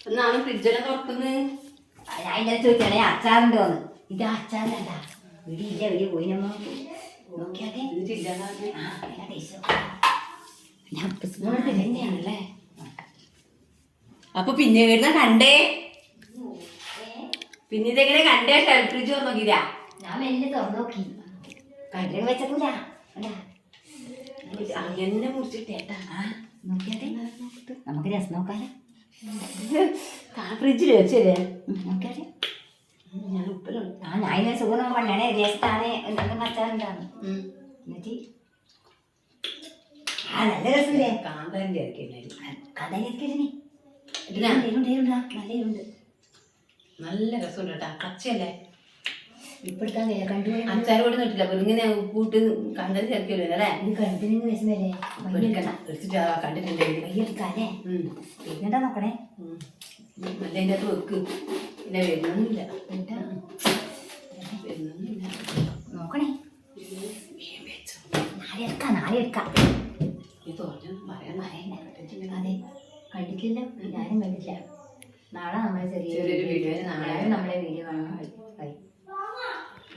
എന്നാണ് ഫ്രിഡ്ജെല്ലാം തുറക്കുന്നത് അതിന്റെ ചോദിച്ചാണെ അച്ചാറുണ്ടോ വന്ന് ഇത് അച്ചാറല്ല ഇവിടെ ഇല്ല ഇവിടെ പോയി നമ്മ നോക്കിയാതെ എന്നിട്ടില്ല ആ നല്ല ടേസ്റ്റ് ഞാൻ സ്പൂൺ എടുത്തില്ല തന്നെയാണല്ലേ അപ്പൊ പിന്നെ വരുന്ന കണ്ടേ? പിന്നെ ഇതെങ്ങനെ കണ്ടേ? ഫ്രിഡ്ജ് നോക്കിയില്ല. ഞാൻ മെല്ലെ തുറന്നു നോക്കി. കണ്ടിട്ട് അല്ല. അങ്ങനെ മുറിച്ചിട്ടേട്ടാ. നോക്കിയാട്ടെ? നമുക്ക് രസം നോക്കാലേ. ഫ്രിഡ്ജിൽ വെച്ചല്ലേ നോക്കിയാട്ടെ. ഞാൻ ഉപ്പിലുണ്ട് ആ ഞാൻ സുഖം പണ്ടേ രസത്താണ് എന്തെങ്കിലും അച്ചാറുണ്ടാണ് എന്നിട്ട് ആ നല്ല രസമില്ലേ? കാന്താന്റെ ആക്കിയില്ലേ കഥ കേൾക്കരുന്നേ ഇതിനാ? നല്ല രസമുണ്ട് കേട്ടാ. പച്ചയല്ലേ? ഇപ്പെടുക്കാൻ കഴിയാ കണ്ടുപോയി അച്ചാർ കൂടി നിട്ടില്ല ഇങ്ങനെ ഉപ്പിട്ട് കാന്താരി ചേർക്കല്ലോ അല്ലേ ഇത് കഴുത്തിന് രസം വരെ എടുക്കണം എടുത്തിട്ട് ആ കണ്ടിട്ടുണ്ടെങ്കിൽ വയ്യെടുക്കാല്ലേ ഉം. നോക്കണേ? ഉം. നല്ല അതിന്റെ അകത്ത് വെക്ക്. പിന്നെ വരുന്നൊന്നുമില്ല. വരുന്നൊന്നുമില്ല. നോക്കണേ. വേഗം വെച്ചോ. നാളെ എടുക്കാം നാളെ എടുക്കാം. ഇത് തുറന്നൊന്നും പറയാൻ പറയണ്ട അതെ. കണ്ടിട്ടില്ല ഞാനും കണ്ടിട്ടില്ല. നാളെ നമ്മളെ ചെറിയ ചെറിയൊരു വീഡിയോയിൽ നാളെ